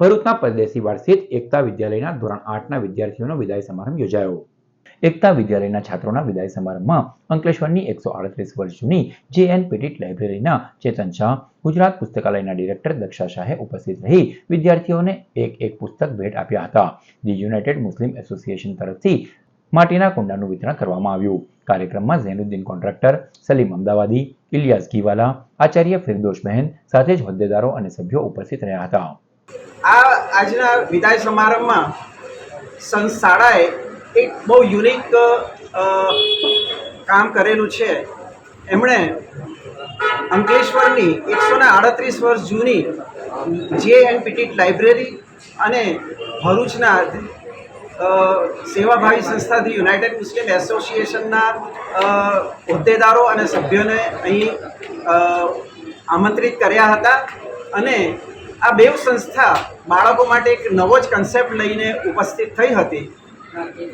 ભરૂચના પરદેશી વાડ સ્થિત એકતા વિદ્યાલયના ધોરણ આઠના વિદ્યાર્થીઓનો વિદાય સમારંભ યોજાયો. એકતા વિદ્યાલયના છાત્રોના વિદાય સમારંભમાં અંકલેશ્વરની એકસો આડત્રીસ વર્ષ જૂની જે એન લાઇબ્રેરીના ચેતન શાહ, ગુજરાત પુસ્તકાલયના ડિરેક્ટર દક્ષા શાહે ઉપસ્થિત રહી વિદ્યાર્થીઓને એક એક પુસ્તક ભેટ આપ્યા હતા. ધી યુનાઇટેડ મુસ્લિમ એસોસિએશન તરફથી માટીના કુંડાનું વિતરણ કરવામાં આવ્યું. કાર્યક્રમમાં ઝૈનુદ્દીન કોન્ટ્રાક્ટર, સલીમ અમદાવાદી, ઇલિયાસ ઘીવાલા, આચાર્ય ફિરદોશબહેન સાથે જ હોદ્દેદારો અને સભ્યો ઉપસ્થિત રહ્યા હતા. આ આજના વિદાય સમારંભમાં સંસ્થાળાએ એક બહુ યુનિક કામ કરેલું છે. એમણે અંકલેશ્વરની એકસો ને આડત્રીસ વર્ષ જૂની જે એન પીટીટ લાઇબ્રેરી અને ભરૂચના સેવાભાવી સંસ્થા ધી યુનાઇટેડ મુસ્લિમ એસોસિએશનના હોદ્દેદારો અને સભ્યોને અહીં આમંત્રિત કર્યા હતા. અને આ બેવ સંસ્થા બાળકો માટે એક નવો જ કન્સેપ્ટ લઈને ઉપસ્થિત થઈ હતી.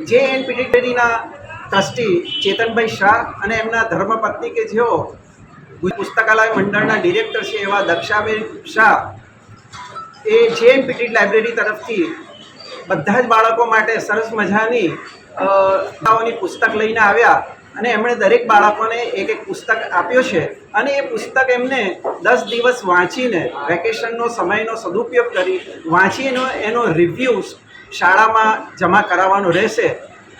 જે એન પીટીડીના ટ્રસ્ટી ચેતનભાઈ શાહ અને એમના ધર્મપત્ની કે જેઓ પુસ્તકાલય મંડળના ડિરેક્ટર છે એવા દક્ષાબેન શાહ, એ જે એન પીટી લાઇબ્રેરી તરફથી બધા જ બાળકો માટે સરસ મજાની પુસ્તક લઈને આવ્યા. અને એમણે દરેક બાળકોને એક એક પુસ્તક આપ્યો છે. અને એ પુસ્તક એમને દસ દિવસ વાંચીને વેકેશનનો સમયનો સદુપયોગ કરી વાંચીને એનો રિવ્યૂ શાળામાં જમા કરાવવાનો રહેશે.